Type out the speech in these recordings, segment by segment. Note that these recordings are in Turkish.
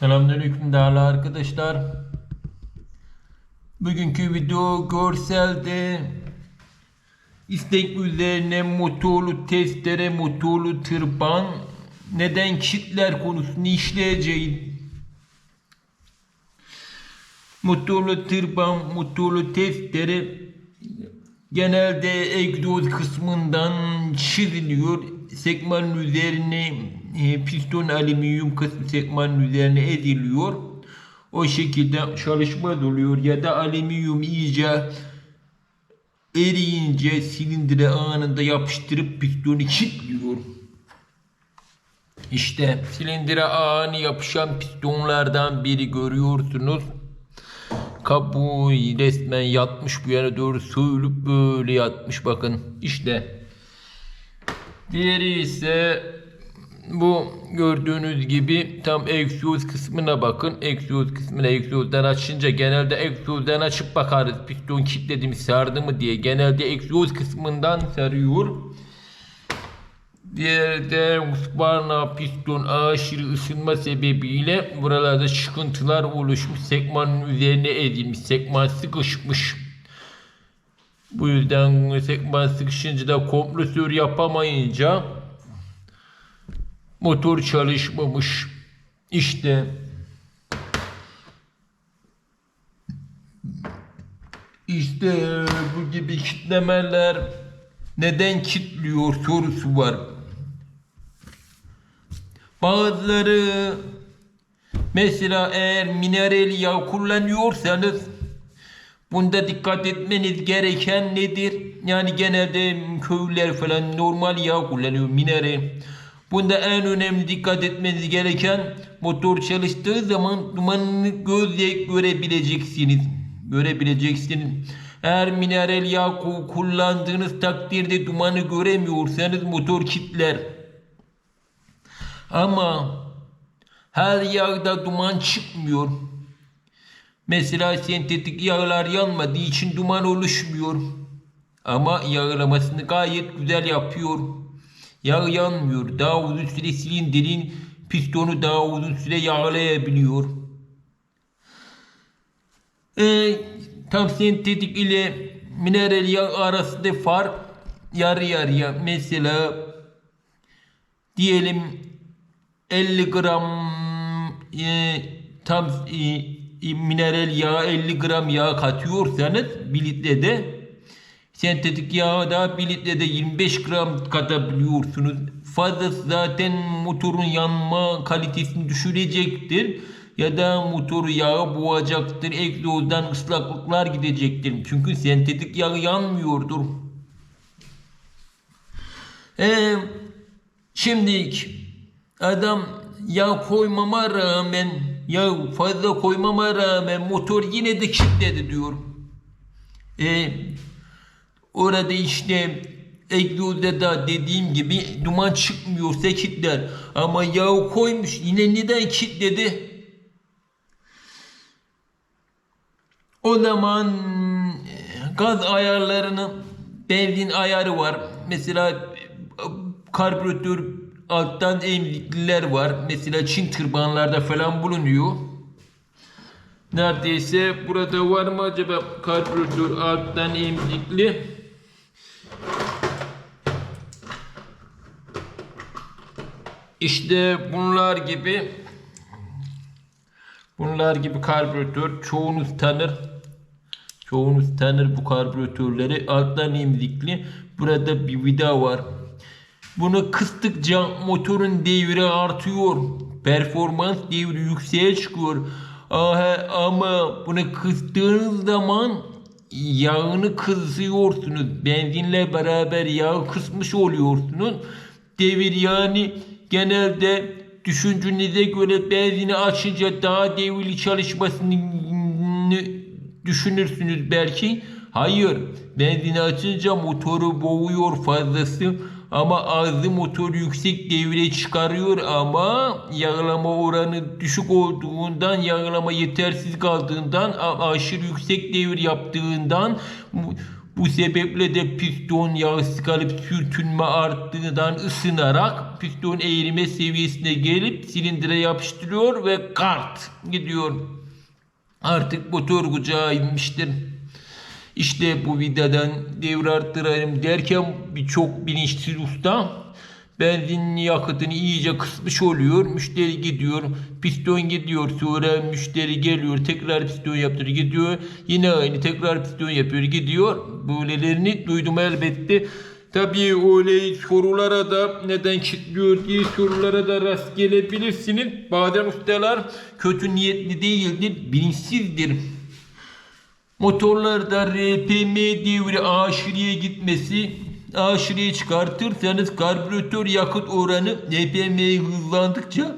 Selamünaleyküm değerli arkadaşlar. Bugünkü video görselde istek üzerine motorlu testere, motorlu tırpan neden kitler konusunu işleyeceğiz. Motorlu tırpan, motorlu testere genelde egzoz kısmından çiziliyor. Sekmanın üzerine e, piston alüminyum kısmı sekmanın üzerine eziliyor. O şekilde çalışma oluyor ya da alüminyum iyice eriyince silindire anında yapıştırıp pistonu kilitliyor. İşte silindire ağını yapışan pistonlardan biri görüyorsunuz. Kabuğu resmen yatmış bu yana doğru söylüp böyle yatmış bakın. İşte. Diğeri ise bu gördüğünüz gibi tam egzoz kısmına bakın. Egzoz kısmına egzozdan açınca genelde egzozdan açıp bakarız. Piston kilitledim sardı mı diye. Genelde egzoz kısmından sarıyor. Diğer de Husqvarna piston aşırı ısınma sebebiyle buralarda çıkıntılar oluşmuş. Sekmanın üzerine edilmiş. Sekman sıkışmış. Bu yüzden sekman sıkışınca da kompresör yapamayınca motor çalışmamış. İşte işte bu gibi kitlemeler neden kitliyor sorusu var. Bazıları mesela eğer mineral yağ kullanıyorsanız bunda dikkat etmeniz gereken nedir? Yani genelde köylüler falan normal yağ kullanıyor mineral. Bunda en önemli dikkat etmeniz gereken motor çalıştığı zaman dumanını gözle görebileceksiniz. Görebileceksiniz. Eğer mineral yağ ku- kullandığınız takdirde dumanı göremiyorsanız motor kitler. Ama her yağda duman çıkmıyor. Mesela sentetik yağlar yanmadığı için duman oluşmuyor. Ama yağlamasını gayet güzel yapıyor. Yağ yanmıyor. Daha uzun süre silindirin pistonu daha uzun süre yağlayabiliyor. Ee, tam sentetik ile mineral yağ arasında fark yarı yarıya. Mesela diyelim 50 gram e, tam e, mineral yağ 50 gram yağ katıyorsanız bir litrede sentetik yağı da bir litrede 25 gram katabiliyorsunuz. Fazlası zaten motorun yanma kalitesini düşürecektir. Ya da motoru yağı boğacaktır. Egzozdan ıslaklıklar gidecektir. Çünkü sentetik yağ yanmıyordur. Ee, şimdi adam yağ koymama rağmen yağ fazla koymama rağmen motor yine de kilitledi diyor. Ee, orada işte egzozda da dediğim gibi duman çıkmıyorsa kilitler. Ama yağ koymuş yine neden kilitledi? O zaman e, gaz ayarlarının benzin ayarı var. Mesela e, karbüratör alttan emlikliler var. Mesela Çin tırbanlarda falan bulunuyor. Neredeyse burada var mı acaba karbüratör alttan emlikli? İşte bunlar gibi bunlar gibi karbüratör çoğunuz tanır. Çoğunuz tanır bu karbüratörleri. Alttan emlikli. Burada bir vida var. Bunu kıstıkça motorun devri artıyor. Performans devri yükseğe çıkıyor. Aha, ama bunu kıstığınız zaman yağını kısıyorsunuz. Benzinle beraber yağı kısmış oluyorsunuz. Devir yani genelde düşüncenize göre benzini açınca daha devirli çalışmasını düşünürsünüz belki. Hayır. Benzini açınca motoru boğuyor fazlası. Ama azı motor yüksek devre çıkarıyor ama yağlama oranı düşük olduğundan yağlama yetersiz kaldığından aşırı yüksek devir yaptığından bu- sebeple de piston yağı sıkalıp sürtünme arttığından ısınarak piston eğrime seviyesine gelip silindire yapıştırıyor ve kart gidiyor. Artık motor kucağı inmiştir. İşte bu vidadan devre arttırayım derken birçok bilinçsiz usta benzin yakıtını iyice kısmış oluyor. Müşteri gidiyor, piston gidiyor. Sonra müşteri geliyor, tekrar piston yaptırıyor, gidiyor. Yine aynı tekrar piston yapıyor, gidiyor. Böylelerini duydum elbette. Tabii öyle sorulara da neden kilitliyor diye sorulara da rast gelebilirsiniz. Bazen ustalar kötü niyetli değildir, bilinçsizdir. Motorlarda RPM devri aşırıya gitmesi aşırıya çıkartırsanız karbüratör yakıt oranı RPM'yi hızlandıkça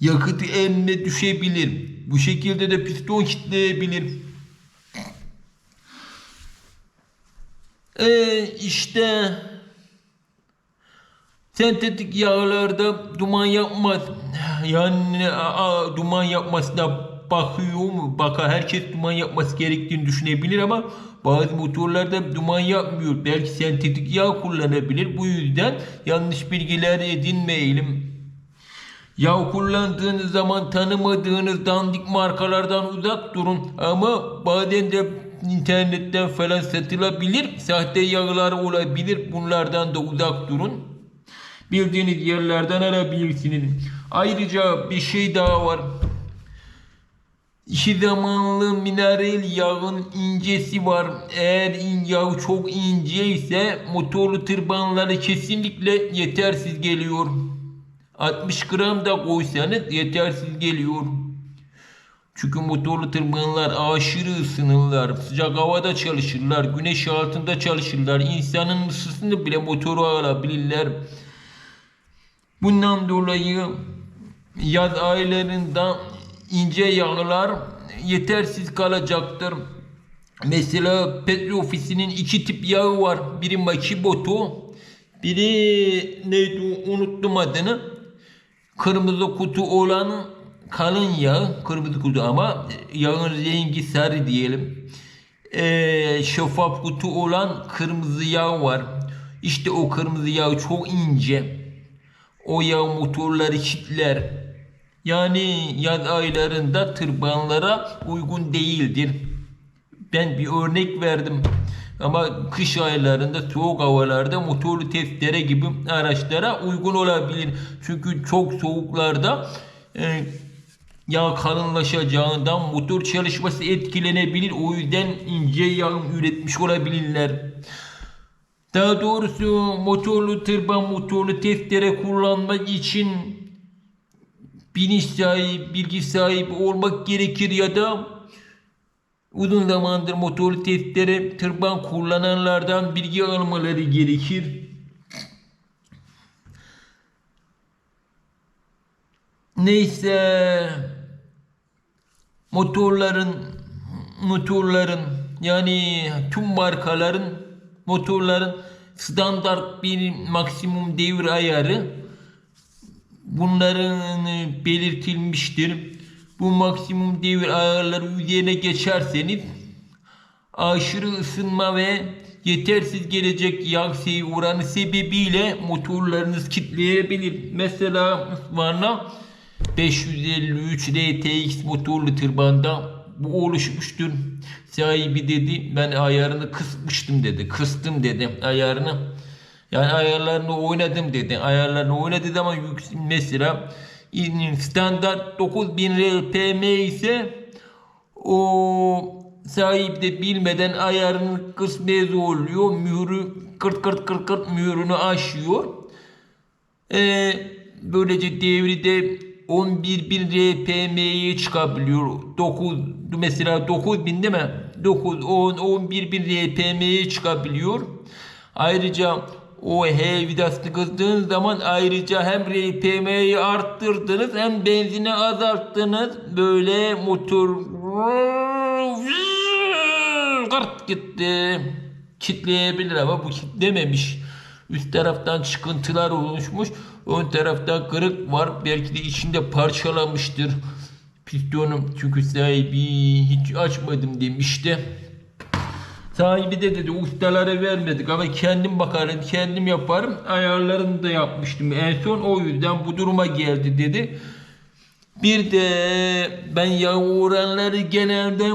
yakıtı emme düşebilir. Bu şekilde de piston kitleyebilir. Ee, işte sentetik yağlarda duman yapmaz. Yani a, a, duman yapmasına bakıyor mu? Bakar herkes duman yapması gerektiğini düşünebilir ama bazı motorlarda duman yapmıyor. Belki sentetik yağ kullanabilir. Bu yüzden yanlış bilgiler edinmeyelim. Yağ kullandığınız zaman tanımadığınız dandik markalardan uzak durun. Ama bazen de internetten falan satılabilir. Sahte yağlar olabilir. Bunlardan da uzak durun. Bildiğiniz yerlerden alabilirsiniz. Ayrıca bir şey daha var. İki zamanlı mineral yağın incesi var. Eğer in yağ çok ince ise motorlu tırbanları kesinlikle yetersiz geliyor. 60 gram da koysanız yetersiz geliyor. Çünkü motorlu tırmanlar aşırı ısınırlar. Sıcak havada çalışırlar. Güneş altında çalışırlar. İnsanın ısısını bile motoru alabilirler. Bundan dolayı yaz aylarında ince yağlar yetersiz kalacaktır. Mesela petrol ofisinin iki tip yağı var. Biri Makiboto, biri neydi unuttum adını. Kırmızı kutu olan kalın yağ, kırmızı kutu ama yağın rengi sarı diyelim. Ee, şeffaf kutu olan kırmızı yağ var. İşte o kırmızı yağ çok ince. O yağ motorları kitler. Yani yaz aylarında tırbanlara uygun değildir. Ben bir örnek verdim. Ama kış aylarında soğuk havalarda motorlu testere gibi araçlara uygun olabilir. Çünkü çok soğuklarda e, yağ kalınlaşacağından motor çalışması etkilenebilir. O yüzden ince yağ üretmiş olabilirler. Daha doğrusu motorlu tırban motorlu testere kullanmak için bilinç sahibi, bilgi sahibi olmak gerekir ya da uzun zamandır motorlu testere tırban kullananlardan bilgi almaları gerekir. Neyse motorların motorların yani tüm markaların motorların standart bir maksimum devir ayarı bunların belirtilmiştir. Bu maksimum devir ayarları üzerine geçerseniz aşırı ısınma ve yetersiz gelecek yağ sevi oranı sebebiyle motorlarınız kitleyebilir. Mesela Husqvarna 553 RTX motorlu tırbanda bu oluşmuştur. Sahibi dedi ben ayarını kısmıştım dedi. Kıstım dedi ayarını. Yani ayarlarını oynadım dedi. Ayarlarını oynadı ama mesela standart 9000 RPM ise o sahip de bilmeden ayarını kısmaya zorluyor. Mührü kırt kırt kırt kırt mührünü aşıyor. Ee, böylece devride 11.000 RPM'ye çıkabiliyor. 9 mesela 9000 değil mi? 9 10 11.000 RPM'ye çıkabiliyor. Ayrıca o H vidasını kızdığınız zaman ayrıca hem RPM'yi arttırdınız hem benzini azalttınız. Böyle motor kart gitti. Kitleyebilir ama bu kitlememiş. Üst taraftan çıkıntılar oluşmuş. Ön tarafta kırık var. Belki de içinde parçalamıştır. Pistonum çünkü sahibi hiç açmadım demişti. Sahibi de dedi ustalara vermedik ama kendim bakarım, kendim yaparım. Ayarlarını da yapmıştım en son o yüzden bu duruma geldi dedi. Bir de ben yağ oranları genelde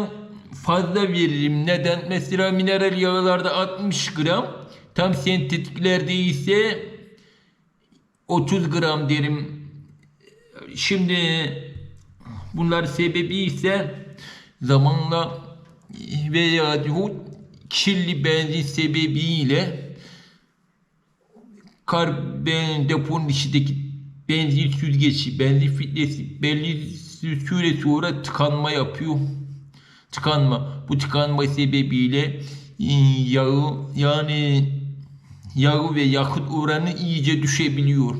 fazla veririm. Neden? Mesela mineral yağlarda 60 gram, tam sentetiklerde ise 30 gram derim. Şimdi bunlar sebebi ise zamanla veya kirli benzin sebebiyle karbon deponun içindeki benzin süzgeci, benzin filtresi belli süre sonra tıkanma yapıyor. Tıkanma. Bu tıkanma sebebiyle e, yağı yani yağı ve yakıt oranı iyice düşebiliyor.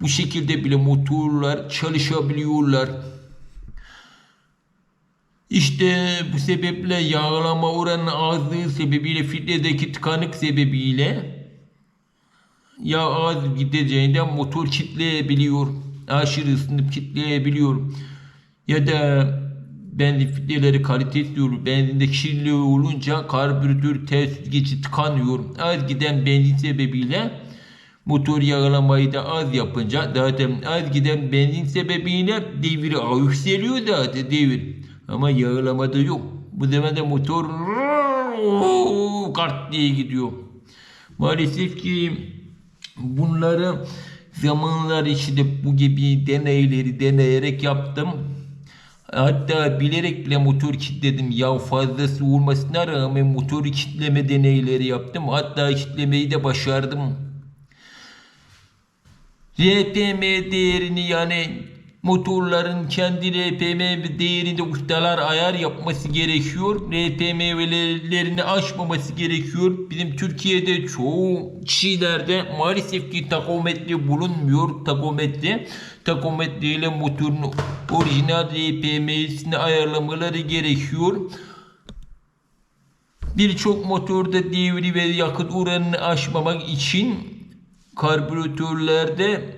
Bu şekilde bile motorlar çalışabiliyorlar. İşte bu sebeple yağlama oranı azlığı sebebiyle filtredeki tıkanık sebebiyle yağ az gideceğinden motor kitleyebiliyor. Aşırı ısınıp kitleyebiliyor. Ya da benzin filtreleri kalitesiz olur. Benzinde kirli olunca karbüratör ters geçi tıkanıyor. Az giden benzin sebebiyle motor yağlamayı da az yapınca zaten az giden benzin sebebiyle devir yükseliyor zaten devir. Ama yağlamada yok. Bu sefer de motor kart diye gidiyor. Maalesef ki bunları zamanlar içinde bu gibi deneyleri deneyerek yaptım. Hatta bilerek bile motor kilitledim. Ya fazlası olmasına rağmen motoru kitleme deneyleri yaptım. Hatta kitlemeyi de başardım. RPM değerini yani motorların kendi RPM değerinde ustalar ayar yapması gerekiyor. RPM'lerini aşmaması gerekiyor. Bizim Türkiye'de çoğu kişilerde maalesef ki takometre bulunmuyor. Takometre takometre ile motorun orijinal RPM'sini ayarlamaları gerekiyor. Birçok motorda devri ve yakıt oranını aşmamak için karbüratörlerde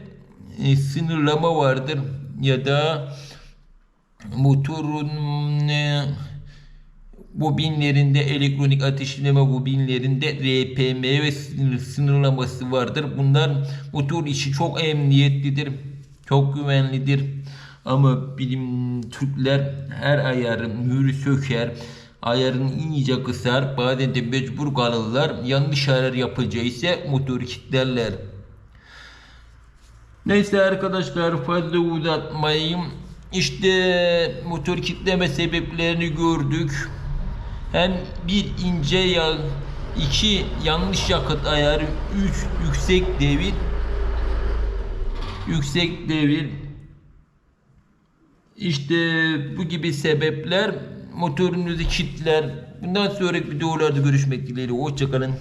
e, sınırlama vardır ya da motorun bobinlerinde elektronik ateşleme bobinlerinde RPM ve sınır- sınırlaması vardır. Bunlar motor içi çok emniyetlidir, çok güvenlidir. Ama bilim Türkler her ayarın mührü söker, ayarını iyice kısar, bazen de mecbur kalırlar. Yanlış ayar yapınca ise motoru kilitlerler. Neyse arkadaşlar fazla uzatmayayım. İşte motor kitleme sebeplerini gördük. Hem bir ince yağ, iki yanlış yakıt ayarı, üç yüksek devir, yüksek devir. İşte bu gibi sebepler motorunuzu kilitler. Bundan sonraki videolarda görüşmek dileğiyle. Hoşçakalın.